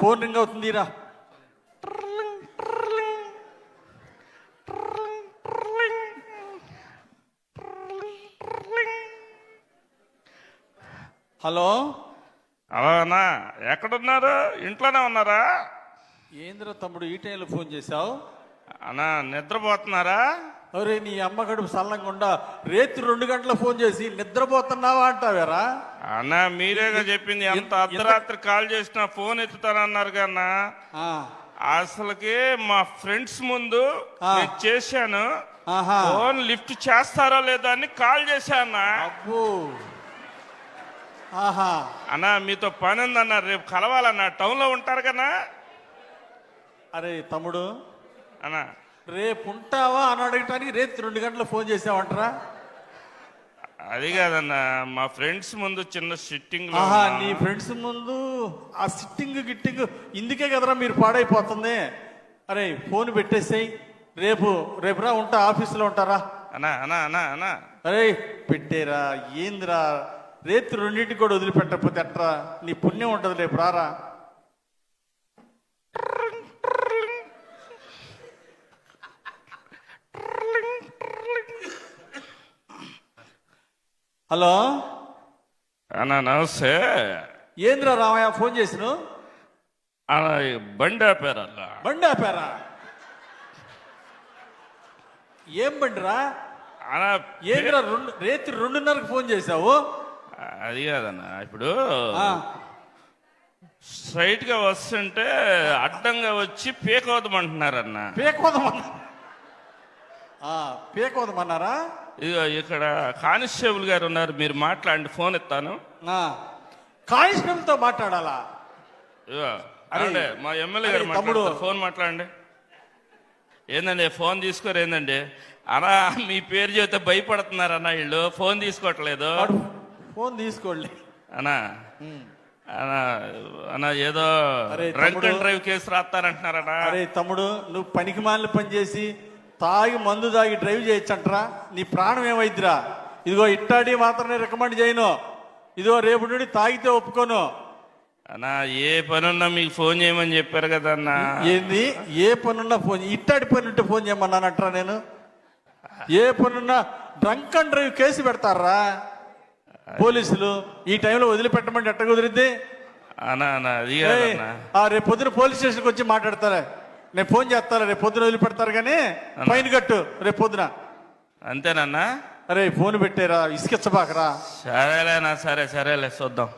Phone ring అవుతుంది రా hello? అలానా ఎక్కడున్నారు? ఇంట్లోనే ఉన్నారా? ఏంద్ర తమ్ముడు ఈ టైంలో ఫోన్ చేశావు? అన్నా నిద్రపోతున్నారా? అరే నీ అమ్మ గడుపు సల్లంగుండా రేత్రి రెండు గంటల ఫోన్ చేసి నిద్రపోతున్నావా అంటావేరా? అన్నా మీరేగా చెప్పింది? ఎంత అర్ధరాత్రి కాల్ చేసినా ఫోన్ ఎత్తుతానన్నారు కన్నా అసలుకి మా ఫ్రెండ్స్ ముందు. నేను చేశాను. ఫోన్ లిఫ్ట్ చేస్తారో లేదో అని కాల్ చేశాను అన్నా. మీతో పని ఉందన్నా రేపు కలవాలన్నా. టౌన్లో ఉంటారు కన్నా అరే తమ్ముడు. అన్నా. రేపు ఉంటావా అని అడగటానికి రేపు రెండు గంటల ఫోన్ చేసావంటరా? అది కాదన్నా మా ఫ్రెండ్స్ ముందు చిన్న సిట్టింగ్ ఆహా. నీ ఫ్రెండ్స్ ముందు ఆ సిట్టింగ్ గిట్టింగ్ ఇందుకే కదరా మీరు పాడైపోతుంది. అరే ఫోన్ పెట్టేసేయ్. రేపు రేపు రా ఉంటా ఆఫీసులో ఉంటారా? అన్నా అన్నా అన్నా అన్నా. అరే పెట్టేరా ఏందిరా? రేపు రెండింటికి కూడా వదిలిపెట్టకపోతే ఎట్రా? నీ పుణ్యం ఉంటుంది రేపు రారా? హలో? అన్నా నమస్తే. ఏంద్రా రామయ్య ఫోన్ చేసిను అలా బండి ఆపారల్లా బండి ఆపారా? ఏం బండిరా? అలా ఏంద్రా రెండు రేత్రి రెండున్నరకు ఫోన్ చేశావు? అది కాదన్నా ఇప్పుడు ఆ, స్ట్రైట్గా వస్తుంటే అడ్డంగా వచ్చి పీకవదమంటున్నారన్న పీకోదమన్న పీకోదమన్నారా ఇదిగో ఇక్కడ కానిస్టేబుల్ గారు ఉన్నారు మీరు మాట్లాడండి ఫోన్ ఇస్తాను ఆ, కానిస్టేబుల్తో మాట్లాడాలా? ఇదిగో అరే, మా ఎమ్మెల్యే గారు. మాట్లాడతారు. ఫోన్ మాట్లాడండి. ఏందండి ఫోన్ తీసుకోరు ఏందండి? అన్నా మీ పేరు చెబితే భయపడుతున్నారన్న వీళ్ళు ఫోన్ తీసుకోవట్లేదు. ఫోన్ తీసుకోండి. అన్నా అన్నా అన్నా ఏదో డ్రంక్. అండ్ డ్రైవ్ కేసు రాస్తారంటున్నారన్నా. అరే తమ్ముడు నువ్వు పనికి మాలిన పని చేసి తాగి మందు తాగి డ్రైవ్ చేయొచ్చంటరా? నీ ప్రాణం ఏమైద్దిరా? ఇదిగో ఇట్టాడి మాత్రమే రికమెండ్ చేయను. ఇదిగో రేపు నుండి తాగితే ఒప్పుకోను. అన్నా ఏ పని ఉన్నా మీకు ఫోన్ చేయమని చెప్పారు కదా అన్న. ఏంది? ఏ పనున్నా ఫోన్ ఇట్టాడి పని ఉంటే ఫోన్ చేయమన్నానట్రా నేను? ఏ పనున్నా డ్రంక్ అండ్ డ్రైవ్ కేసు పెడతారా? పోలీసులు ఈ టైంలో వదిలిపెట్టమంటే ఎట్ట కుదిరిద్ది అన్నా అన్న అది ఆ రేపు పొద్దున పోలీస్ స్టేషన్కి వచ్చి మాట్లాడతారా. నేను ఫోన్ చేస్తారా రేపు పొద్దున వదిలిపెడతారు కానీ ఫైన్ కట్టు రేపు పొద్దున. అంతేనన్నా? అరే ఫోన్ పెట్టారా ఇసుకిచ్చబాకరా సరేలేనా సరే సరేలే చూద్దాం